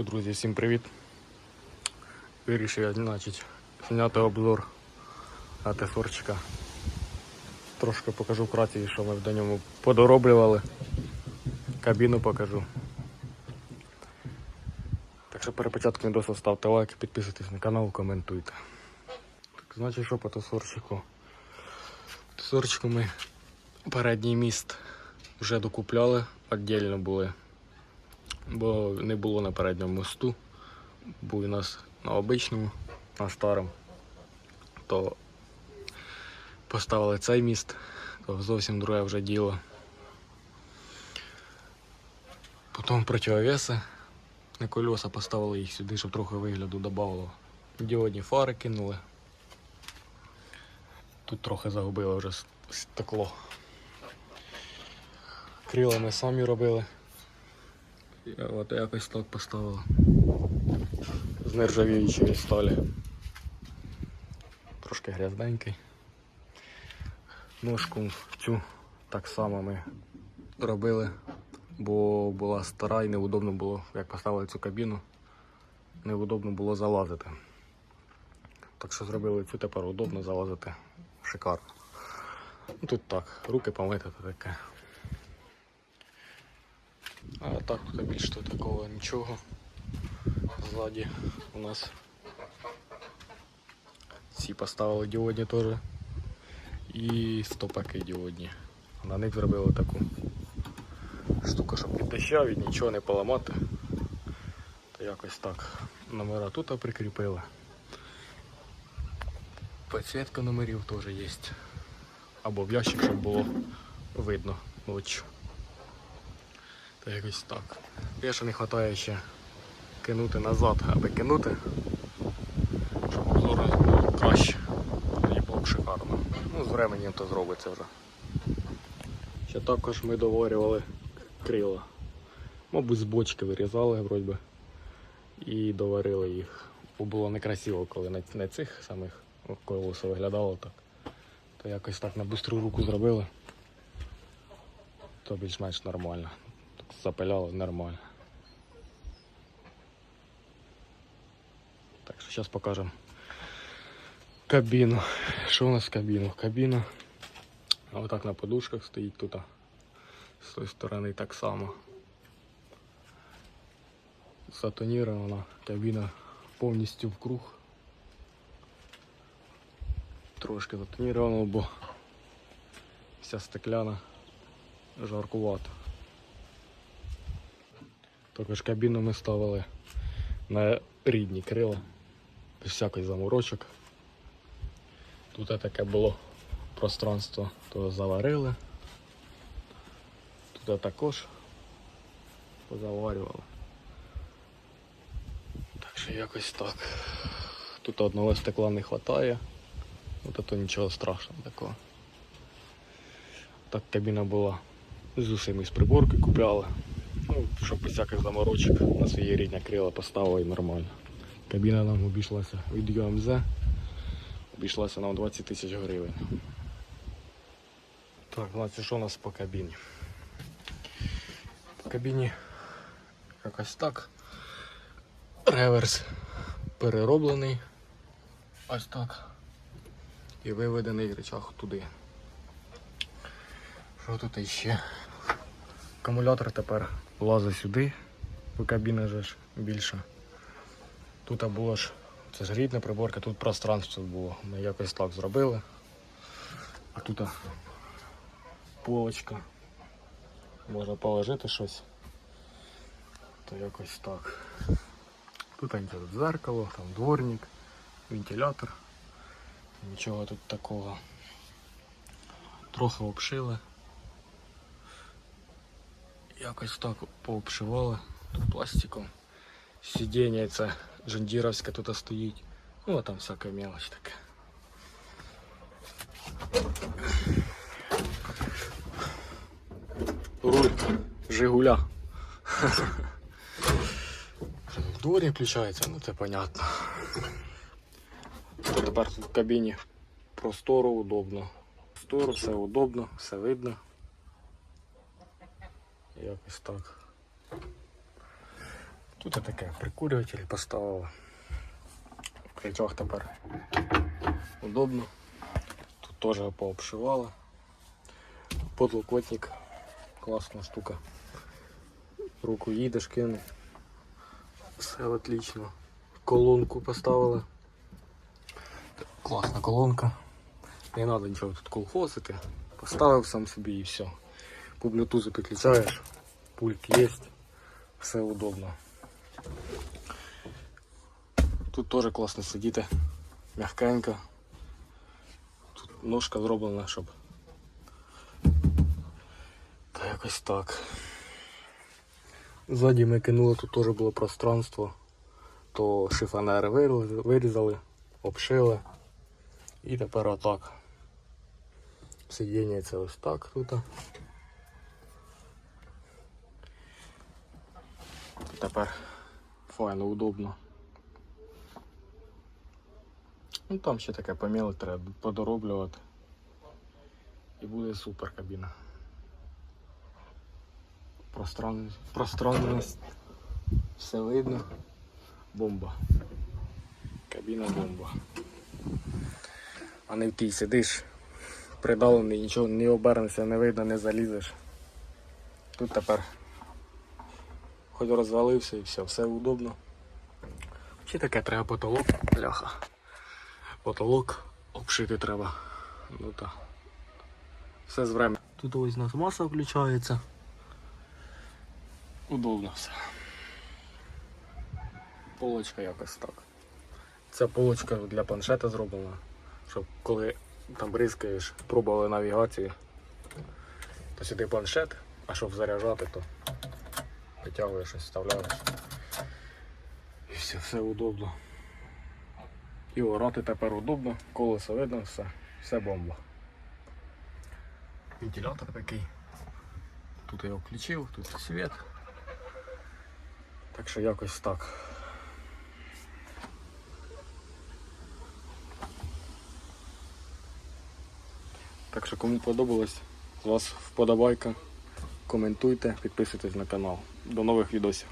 Що, друзі, всім привіт. Вирішив я значить, зняти обзор на. Трошки покажу вкратці, що ми до ньому подороблювали. Кабіну покажу. Так що перед початком відео ставте лайк, підписуйтесь на канал, коментуйте. Так, значить, що по тесорчику? Тесорчику ми передній міст вже докупляли, віддільно були бо не було на передньому мосту, був у нас на обичному, на старому, то поставили цей міст, то зовсім друге вже діло. Потім противовеси на кольоса поставили їх сюди, щоб трохи вигляду додавало. Діодні фари кинули. Тут трохи загубили вже стекло. Крила ми самі робили. От якось так поставила. З нержавіючої сталі. Трошки грязненький. Ножку цю так само ми робили, бо була стара і неудобно було, як поставили цю кабіну, неудобно було залазити. Так що зробили цю тепер удобно залазити. Шикарно. Ну, Тут так, руки помити то таке. А так тут більш то такого нічого. Ззаді у нас ці поставили діодні теж. І стопаки діодні. На них зробили таку штуку, щоб від доща від нічого не поламати. То якось так. Номера тут прикріпили. Підсвітка номерів теж є. Або в ящик, щоб було видно ночі. Та якось так. Я ще не вистачає ще кинути назад, аби кинути, щоб обзорність було краще. Тоді було б шикарно. Ну, з временем то зробиться вже. Ще також ми доварювали крила. Мабуть, з бочки вирізали вроді би, і доварили їх. Бо було некрасиво, коли на, цих самих колесо виглядало так. То якось так на бистру руку зробили. То більш-менш нормально запиляли нормально. Так що зараз покажемо кабіну. Що у нас кабіну? Кабіна. Отак на подушках стоїть тут. З тої сторони так само. Затонірована кабіна повністю в круг. Трошки затоніровано, бо вся стекляна жаркувата. Також кабіну ми ставили на рідні крила, без всяких заморочок. Тут таке було пространство, то заварили. Тут також позаварювали. Так що якось так. Тут одного стекла не вистачає, от то нічого страшного такого. Так кабіна була з усіми з приборки купляли. Щоб без всяких заморочок на свої рідні крила і нормально. Кабіна нам обійшлася від ЮМЗ, обійшлася нам 20 тисяч гривень. Так, значить, що у нас по кабіні? По кабіні якось так. Реверс перероблений. Ось так. І виведений речах туди. Що тут іще? Акумулятор тепер лазить сюди, бо кабіна же ж більша. Тут було ж, це ж рідна приборка, тут пространство було. Ми якось так зробили. А тут полочка. Можна положити щось. То якось так. Тут тут зеркало, там дворник, вентилятор. Нічого тут такого. Трохи обшили. Якось так пообшивали тут пластиком. Сидіння це жандіровське тут стоїть. Ну а там всяка мелочь така. Руль Жигуля. В дворі включається, ну це понятно. Тепер в кабіні просторо, удобно. Просторо, все удобно, все видно. Якось так. Тут і таке прикурюватель поставили. Крючок тепер удобно. Тут теж пообшивали. Подлокотник. Класна штука. Руку їдеш, кинув. Все отлично. Колонку поставили. Класна колонка. Не треба нічого тут колхозити. Поставив сам собі і все. По блютузу підключаєш, пульт є, все удобно. Тут теж класно сидіти, м'ягкенько. Тут ножка зроблена, щоб. Та якось так. Ззаді ми кинули, тут теж було пространство. То шифонери вирізали, обшили. І тепер отак. Сидіння це ось так тут. Тепер файно, удобно. Ну там ще таке поміле треба подороблювати. І буде супер кабіна. Пространність, пространність, все видно. Бомба. Кабіна бомба. А не в тій сидиш, придалений, нічого не обернешся, не видно, не залізеш. Тут тепер хоч розвалився і все, все удобно. Чи таке треба потолок, бляха. Потолок обшити треба. Ну так. Все з временем. Тут ось у нас маса включається. Удобно все. Полочка якось так. Ця полочка для планшета зроблена, щоб коли там бризкаєш, пробували навігацію, то сюди планшет, а щоб заряджати, то витягуєш щось, вставляєш. І все, все удобно. І орати тепер удобно, колесо видно, все, все бомба. Вентилятор такий. Тут я його включив, тут світ. Так що якось так. Так що кому подобалось, вас вподобайка, коментуйте, підписуйтесь на канал. До нових відосів.